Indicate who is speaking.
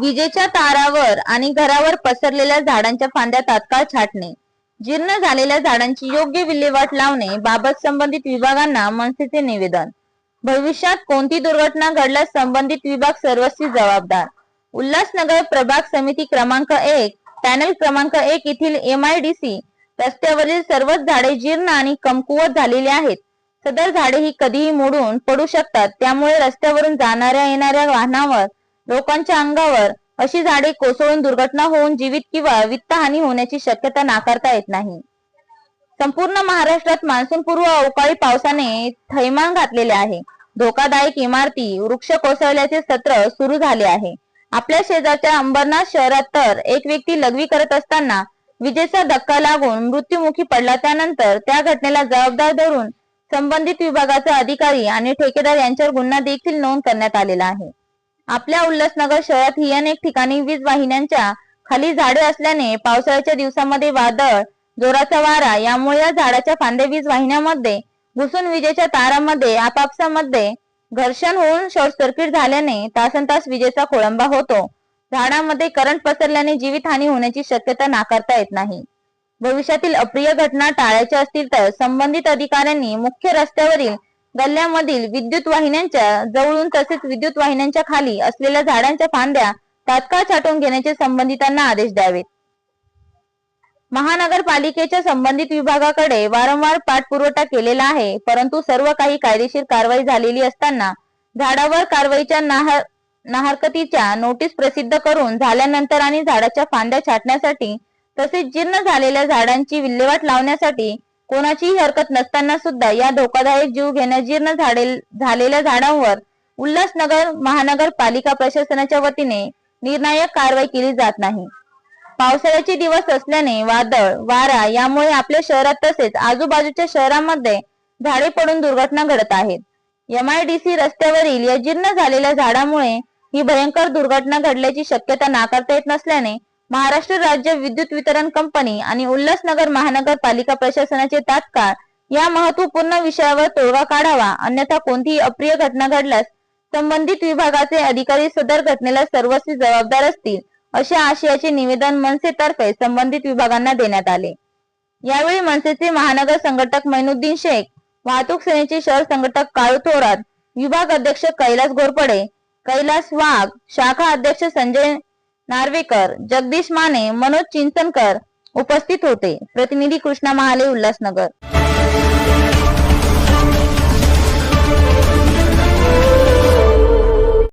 Speaker 1: विजेच्या तारावर आणि घरावर पसरलेल्या झाडांच्या फांद्या तात्काळ छाटणे जीर्ण झालेल्या झाडांची योग्य विल्हेवाट लावणे बाबत संबंधित विभागांना मनसेचे निवेदन. भविष्यात कोणती दुर्घटना घडल्यास संबंधित विभाग सर्वस्वी जबाबदार? उल्हासनगर प्रभाग समिती क्रमांक एक पॅनल क्रमांक एक येथील एम आय डी सी रस्त्यावरील सर्वच झाडे जीर्ण आणि कमकुवत झालेली आहेत. सदर झाडे ही कधीही मोडून पडू शकतात त्यामुळे रस्त्यावरून जाणाऱ्या येणाऱ्या वाहनावर लोकांच्या अंगावर अशी झाडे कोसळून दुर्घटना होऊन जीवित किंवा वित्तहानी होण्याची शक्यता नाकारता येत नाही. संपूर्ण महाराष्ट्रात मान्सूनपूर्व अवकाळी पावसाने थैमान घातलेले आहे. धोकादायक इमारती वृक्ष कोसळल्याचे सत्र सुरू झाले आहे. आपल्या शेजारच्या अंबरनाथ शहरात तर एक व्यक्ती लघवी करत असताना विजेचा धक्का लागून मृत्युमुखी पडला. त्यानंतर त्या घटनेला जबाबदार धरून संबंधित विभागाचा अधिकारी आणि ठेकेदार यांच्यावर गुन्हा देखील नोंद करण्यात आलेला आहे. आपल्या उल्हासनगर शहरात ही अनेक ठिकाणी वीज वाहिन्यांच्या खाली झाडे असल्याने पावसाळ्याच्या दिवसामध्ये वादळ जोराचा वारा यामुळे या झाडाच्या फांद्या वीज वाहिन्यामध्ये घुसून विजेच्या तारामध्ये आपापसामध्ये घर्षण होऊन शॉर्ट सर्किट झाल्याने तासन तास विजेचा खोळंबा होतो. झाडामध्ये करंट पसरल्याने जीवितहानी होण्याची शक्यता नाकारता येत नाही. भविष्यातील अप्रिय घटना टाळायच्या असतील तर संबंधित अधिकाऱ्यांनी मुख्य रस्त्यावरील गल्ल्यामधील विद्युत वाहिन्यांच्या जवळून तसेच विद्युत वाहिन्यांच्या खाली असलेल्या झाडांच्या फांद्या तात्काळ छाटून घेण्याचे संबंधितांना आदेश द्यावेत. महानगरपालिकेच्या संबंधित विभागाकडे वारंवार पाठपुरवठा केलेला आहे परंतु सर्व काही कायदेशीर कारवाई झालेली असताना झाडावर कारवाईच्या नाहर नाहरकतीच्या नोटीस प्रसिद्ध करून झाल्यानंतर आणि झाडाच्या फांद्या छाटण्यासाठी तसेच जीर्ण झालेल्या झाडांची विल्हेवाट लावण्यासाठी कोणाचीही हरकत नसताना सुद्धा या धोकादायक जीव घेण्या जीर्ण झालेल्या झाडांवर उल्हासनगर महानगरपालिका प्रशासनाच्या वतीने निर्णायक कारवाई केली जात नाही. पावसाळ्याचे दिवस असल्याने वादळ वारा यामुळे आपल्या शहरात तसेच आजूबाजूच्या शहरांमध्ये झाडे पडून दुर्घटना घडत आहेत. एमआयडीसी रस्त्यावरील या जीर्ण झालेल्या झाडामुळे ही भयंकर दुर्घटना घडल्याची शक्यता नाकारता येत नसल्याने महाराष्ट्र राज्य विद्युत वितरण कंपनी आणि उल्हासनगर महानगरपालिका प्रशासनाचे तात्काळ या महत्त्वपूर्ण विषयावर तोडगा काढावा अन्यथा कोणतीही अप्रिय घटना घडल्यास संबंधित विभागाचे अधिकारी सदर घटनेला सर्वस्वी जबाबदार असतील अशा आशयाचे निवेदन मनसेतर्फे संबंधित विभागांना देण्यात आले. यावेळी मनसेचे महानगर संघटक मैनुद्दीन शेख वाहतूक सेनेचे शहर संघटक काळू थोरात विभाग अध्यक्ष कैलास घोरपडे कैलास वाघ शाखा अध्यक्ष संजय नार्वेकर जगदीश माने मनोज चिंचनकर उपस्थित होते. प्रतिनिधी कृष्णा महाले उल्हासनगर.